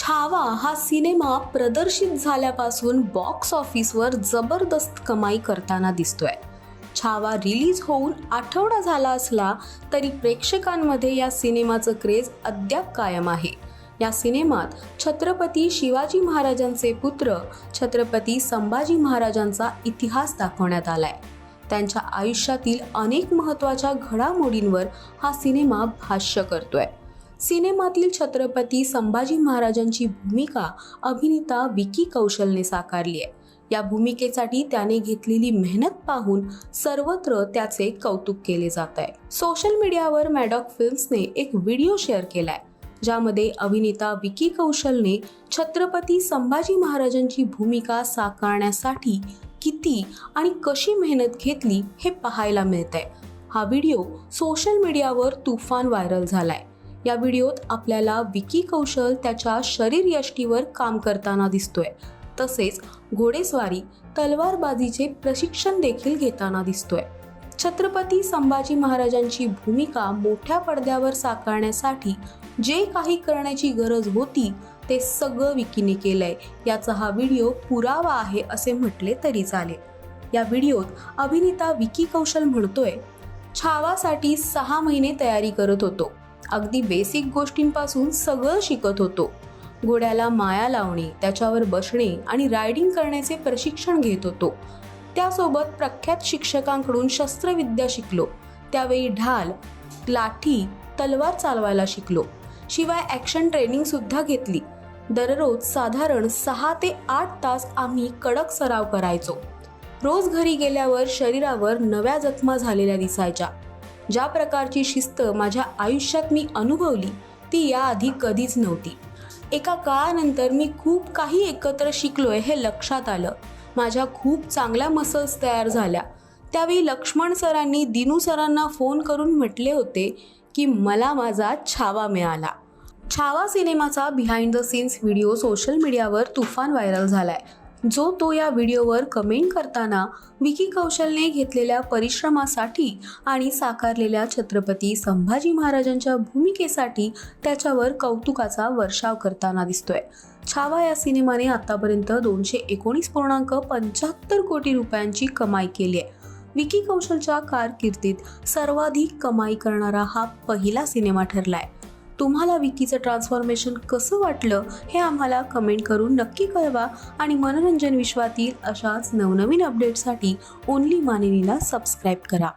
छावा हा सिनेमा प्रदर्शित झाल्यापासून बॉक्स ऑफिसवर जबरदस्त कमाई करताना दिसतोय. छावा रिलीज होऊन आठवडा झाला असला तरी प्रेक्षकांमध्ये या सिनेमाचं क्रेज अद्याप कायम आहे. या सिनेमात छत्रपती शिवाजी महाराजांचे पुत्र छत्रपती संभाजी महाराजांचा इतिहास दाखवण्यात आलाय. त्यांच्या आयुष्यातील अनेक महत्त्वाच्या घडामोडींवर हा सिनेमा भाष्य करतोय. सिनेमातील छत्रपती संभाजी महाराजांची भूमिका अभिनेता विकी कौशलने साकारली आहे. या भूमिकेसाठी त्याने घेतलेली मेहनत पाहून सर्वत्र त्याचे कौतुक केले जात आहे. सोशल मीडियावर मॅडॉक फिल्म्सने एक व्हिडिओ शेअर केलाय ज्यामध्ये अभिनेता विकी कौशलने छत्रपती संभाजी महाराजांची भूमिका साकारण्यासाठी किती आणि कशी मेहनत घेतली हे पाहायला मिळतंय. हा व्हिडिओ सोशल मीडियावर तुफान व्हायरल झालाय. या व्हिडिओत आपल्याला विकी कौशल त्याच्या शरीर यष्टीवर काम करताना दिसतोय. तसेच घोडेस्वारी तलवारबाजीचे प्रशिक्षण देखील घेताना दिसतोय. छत्रपती संभाजी महाराजांची भूमिका मोठ्या पडद्यावर साकारण्यासाठी जे काही करण्याची गरज होती ते सगळं विकीने केलंय. याचा हा व्हिडिओ पुरावा आहे असे म्हटले तरी चालेल. या व्हिडिओत अभिनेता विकी कौशल म्हणतोय छावासाठी सहा महिने तयारी करत होतो. अगदी बेसिक गोष्टींपासून सगळं शिकत होतो. घोड्याला माया लावणे त्याच्यावर बसणे आणि रायडिंग करण्याचे प्रशिक्षण घेत होतो. त्यासोबत प्रख्यात शिक्षकांकडून शस्त्रविद्या शिकलो. त्यावेळी ढाल लाठी तलवार चालवायला शिकलो. शिवाय ॲक्शन ट्रेनिंगसुद्धा घेतली. दररोज साधारण सहा ते आठ तास आम्ही कडक सराव करायचो. रोज घरी गेल्यावर शरीरावर नव्या जखमा झालेल्या दिसायच्या. ज्या प्रकारची शिस्त माझ्या आयुष्यात मी अनुभवली ती याआधी कधीच नव्हती. एका काळानंतर मी खूप काही एकत्र शिकलोय हे लक्षात आलं. माझ्या खूप चांगल्या मसल्स तयार झाल्या. त्यावेळी लक्ष्मण सरांनी दिनू सरांना फोन करून म्हटले होते की मला माझा छावा मिळाला. छावा सिनेमाचा behind the scenes video social मीडियावर तुफान व्हायरल झालाय. जो तो या व्हिडिओवर कमेंट करताना विकी कौशलने घेतलेल्या परिश्रमासाठी आणि साकारलेल्या छत्रपती संभाजी महाराजांच्या भूमिकेसाठी त्याच्यावर कौतुकाचा वर्षाव करताना दिसतोय. छावा या सिनेमाने आतापर्यंत दोनशे एकोणीस पूर्णांक पंच्याहत्तर कोटी रुपयांची कमाई केली आहे. विकी कौशलच्या कारकिर्दीत सर्वाधिक कमाई करणारा हा पहिला सिनेमा ठरलाय. तुम्हाला विकीचं ट्रान्सफॉर्मेशन कसं वाटलं हे आम्हाला कमेंट करून नक्की कळवा आणि मनोरंजन विश्वातील अशाच नवनवीन अपडेटसाठी ओनली मानिनीला सबस्क्राईब करा.